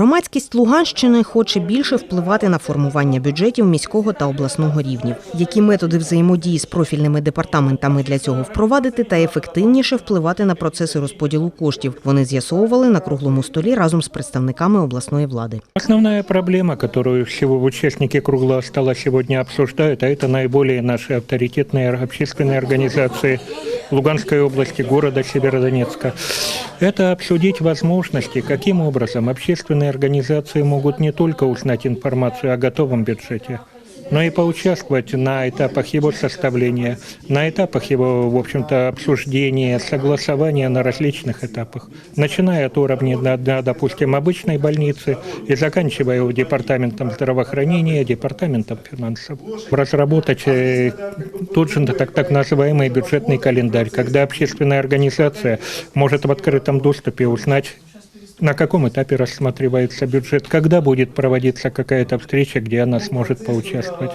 Громадськість Луганщини хоче більше впливати на формування бюджетів міського та обласного рівнів. Які методи взаємодії з профільними департаментами для цього впровадити та ефективніше впливати на процеси розподілу коштів. Вони з'ясовували на круглому столі разом з представниками обласної влади. Основная проблема, которую всего участники круглого стола сегодня обсуждают, а это наиболее наши авторитетные общественные организации Луганской области, города Северодонецка, это обсудить возможности, каким образом общественные организации могут не только узнать информацию о готовом бюджете, но и поучаствовать на этапах его составления, на этапах его, в общем-то, обсуждения, согласования на различных этапах, начиная от уровня, допустим, обычной больницы и заканчивая департаментом здравоохранения, департаментом финансов. Разработать э, тот же так, так называемый бюджетный календарь, когда общественная организация может в открытом доступе узнать на каком этапе рассматривается бюджет, когда будет проводиться какая-то встреча, где она сможет поучаствовать.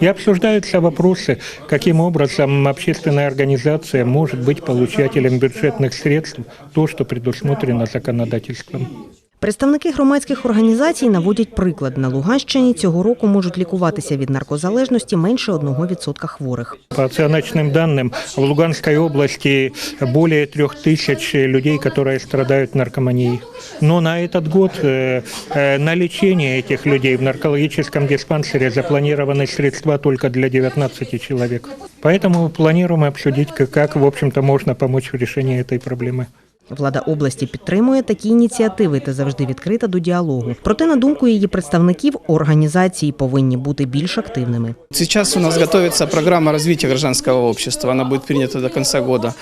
И обсуждаются вопросы, каким образом общественная организация может быть получателем бюджетных средств, то, что предусмотрено законодательством. Представники громадських організацій наводять приклад. На Луганщині цього року можуть лікуватися від наркозалежності менше 1% хворих. По оценочным данным, в Луганской области более трех тысяч людей, которые страдают наркоманией. Но на этот год э, э, на лечение этих людей в наркологическом диспансере запланированы средства только для 19 человек. Поэтому планируем обсудить, как, как в общем-то, можно помочь в решении этой проблемы. Влада області підтримує такі ініціативи та завжди відкрита до діалогу. Проте, на думку її представників, організації повинні бути більш активними. Сейчас у нас готовится программа развития гражданского общества, она будет принята до конца года.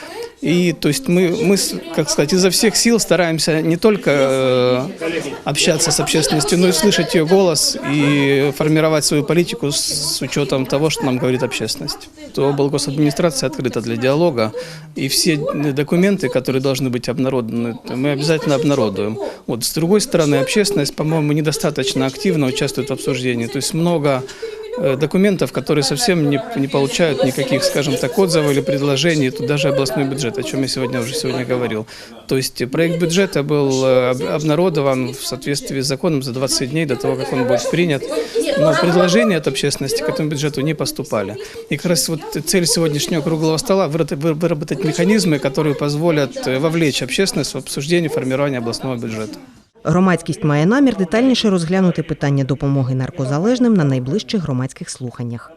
И то есть мы, мы, с- как сказать, изо всех сил стараемся не только э, общаться с общественностью, но и слышать ее голос и формировать свою политику с учетом того, что нам говорит общественность. То облгосадминистрация открыта для диалога, и все документы, которые должны быть обнародованы, мы обязательно обнародуем. Вот. С другой стороны, общественность, по-моему, недостаточно активно участвует в обсуждении. То есть много э, документов, которые совсем не, не получают никаких, скажем так, отзывов или предложений, тут даже областной бюджет, о чем я сегодня уже сегодня говорил. То есть проект бюджета был э, об- обнародован в соответствии с законом за 20 дней до того, как он будет принят, но предложения от общественности к этому бюджету не поступали. И как раз вот цель сегодняшнего круглого стола вырат- вы- выработать механизмы, которые позволят э, вовлечь общественность в обсуждение формирования областного бюджета. Громадськість має намір детальніше розглянути питання допомоги наркозалежним на найближчих громадських слуханнях.